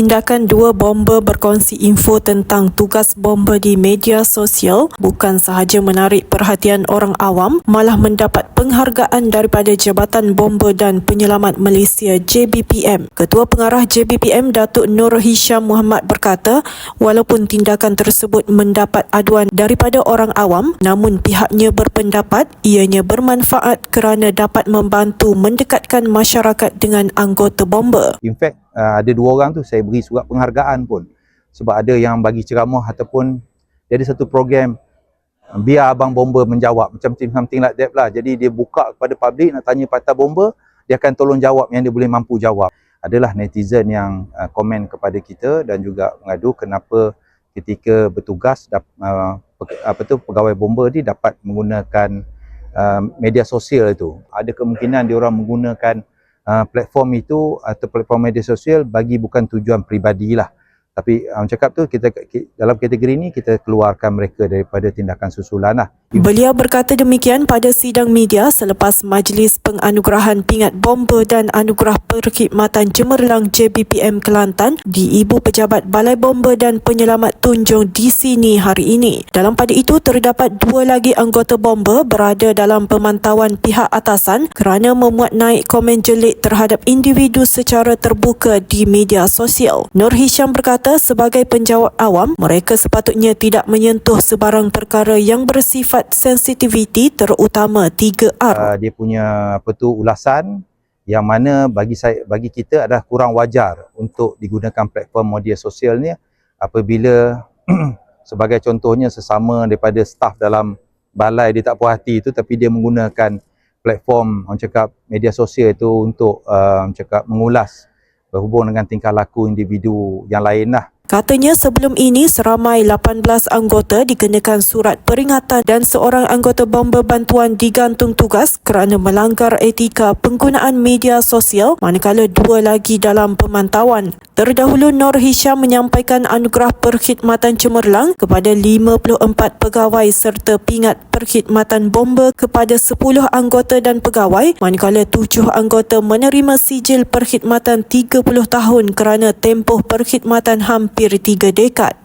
Tindakan dua bomber berkongsi info tentang tugas bomber di media sosial bukan sahaja menarik perhatian orang awam, malah mendapat penghargaan daripada Jabatan Bomber dan Penyelamat Malaysia JBPM. Ketua Pengarah JBPM Datuk Nur Hisham Muhammad berkata, walaupun tindakan tersebut mendapat aduan daripada orang awam, namun pihaknya berpendapat ianya bermanfaat kerana dapat membantu mendekatkan masyarakat dengan anggota bomber. In fact, uh, ada dua orang tu saya beri surat penghargaan pun. Sebab ada yang bagi ceramah ataupun ada satu program biar abang bomber menjawab macam something like that lah. Jadi dia buka kepada publik nak tanya patah bomber, dia akan tolong jawab yang dia boleh mampu jawab. Adalah netizen yang uh, komen kepada kita dan juga mengadu kenapa ketika bertugas uh, apa tu pegawai bomber ni dapat menggunakan uh, media sosial itu. Ada kemungkinan dia orang menggunakan uh, platform itu atau platform media sosial bagi bukan tujuan peribadi lah. Tapi um, cakap tu kita dalam kategori ini kita keluarkan mereka daripada tindakan susulan lah. Beliau berkata demikian pada sidang media selepas Majlis Penganugerahan Pingat Bomber dan Anugerah Perkhidmatan Cemerlang JBPM Kelantan di Ibu Pejabat Balai Bomber dan Penyelamat Tunjung di sini hari ini. Dalam pada itu terdapat dua lagi anggota bomber berada dalam pemantauan pihak atasan kerana memuat naik komen jelik terhadap individu secara terbuka di media sosial. Nur Hisham berkata sebagai penjawat awam, mereka sepatutnya tidak menyentuh sebarang perkara yang bersifat sifat sensitiviti terutama 3R. Uh, dia punya apa tu ulasan yang mana bagi saya bagi kita adalah kurang wajar untuk digunakan platform media sosial ni apabila sebagai contohnya sesama daripada staf dalam balai dia tak puas hati itu tapi dia menggunakan platform orang cakap media sosial itu untuk uh, cakap mengulas berhubung dengan tingkah laku individu yang lain lah. Katanya sebelum ini seramai 18 anggota dikenakan surat peringatan dan seorang anggota bomber bantuan digantung tugas kerana melanggar etika penggunaan media sosial manakala dua lagi dalam pemantauan. Terdahulu Nur Hisham menyampaikan anugerah perkhidmatan cemerlang kepada 54 pegawai serta pingat perkhidmatan bomber kepada 10 anggota dan pegawai manakala 7 anggota menerima sijil perkhidmatan 30 tahun kerana tempoh perkhidmatan hampir hampir tiga dekad.